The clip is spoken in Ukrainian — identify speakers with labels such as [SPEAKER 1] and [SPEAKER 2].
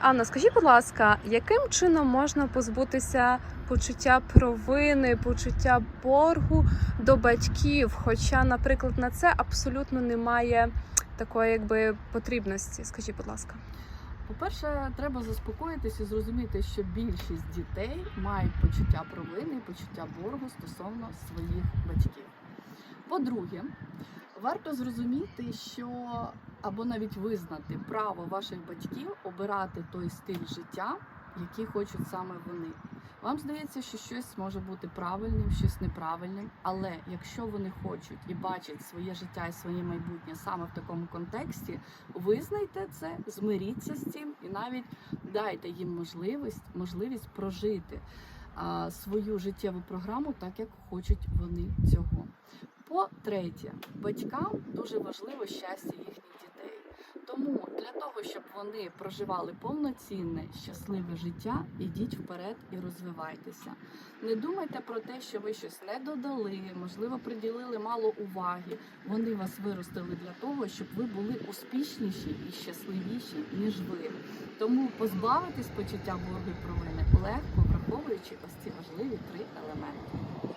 [SPEAKER 1] Анна, скажіть, будь ласка, яким чином можна позбутися почуття провини, почуття боргу до батьків? Хоча, наприклад, на це абсолютно немає такої якби потрібності. Скажіть, будь ласка.
[SPEAKER 2] По-перше, треба заспокоїтися і зрозуміти, що більшість дітей мають почуття провини, і почуття боргу стосовно своїх батьків. По-друге, варто зрозуміти, що або навіть визнати право ваших батьків обирати той стиль життя, який хочуть саме вони. Вам здається, що щось може бути правильним, щось неправильним, але якщо вони хочуть і бачать своє життя і своє майбутнє саме в такому контексті, визнайте це, змиріться з цим і навіть дайте їм можливість, можливість прожити а, свою життєву програму так, як хочуть вони цього. По-третє, батькам дуже важливо щастя їхніх дітей. Тому для того, щоб вони проживали повноцінне, щасливе життя, ідіть вперед і розвивайтеся. Не думайте про те, що ви щось не додали, можливо, приділили мало уваги. Вони вас виростили для того, щоб ви були успішніші і щасливіші, ніж ви. Тому позбавитись почуття боргу і провини легко, враховуючи ось ці важливі три елементи.